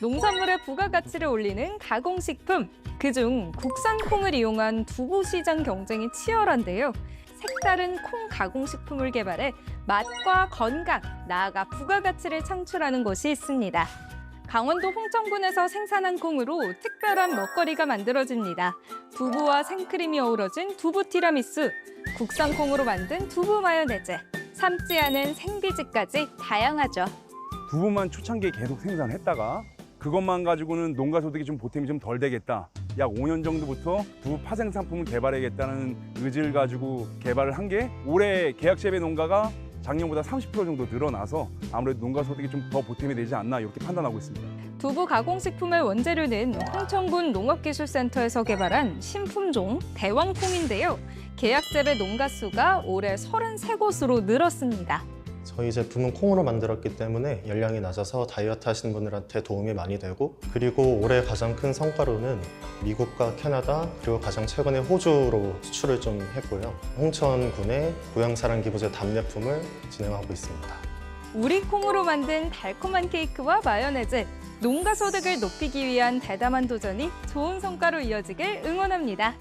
농산물의 부가가치를 올리는 가공식품. 그중 국산 콩을 이용한 두부 시장 경쟁이 치열한데요. 색다른 콩 가공식품을 개발해 맛과 건강, 나아가 부가가치를 창출하는 곳이 있습니다. 강원도 홍천군에서 생산한 콩으로 특별한 먹거리가 만들어집니다. 두부와 생크림이 어우러진 두부 티라미수, 국산 콩으로 만든 두부 마요네즈, 삶지 않은 생비지까지 다양하죠. 두부만 초창기에 계속 생산했다가 그것만 가지고는 농가 소득이 좀 보탬이 좀 덜 되겠다. 약 5년 정도부터 두부 파생 상품을 개발해야겠다는 의지를 가지고 개발을 한 게 올해 계약 재배 농가가 작년보다 30% 정도 늘어나서 아무래도 농가 소득이 좀 더 보탬이 되지 않나 이렇게 판단하고 있습니다. 두부 가공식품의 원재료는 홍천군 농업기술센터에서 개발한 신품종 대왕콩인데요. 계약 재배 농가 수가 올해 33곳으로 늘었습니다. 저희 제품은 콩으로 만들었기 때문에 열량이 낮아서 다이어트 하시는 분들한테 도움이 많이 되고 그리고 올해 가장 큰 성과로는 미국과 캐나다 그리고 가장 최근에 호주로 수출을 좀 했고요. 홍천군의 고향사랑 기부제 답례품을 진행하고 있습니다. 우리 콩으로 만든 달콤한 케이크와 마요네즈, 농가 소득을 높이기 위한 대담한 도전이 좋은 성과로 이어지길 응원합니다.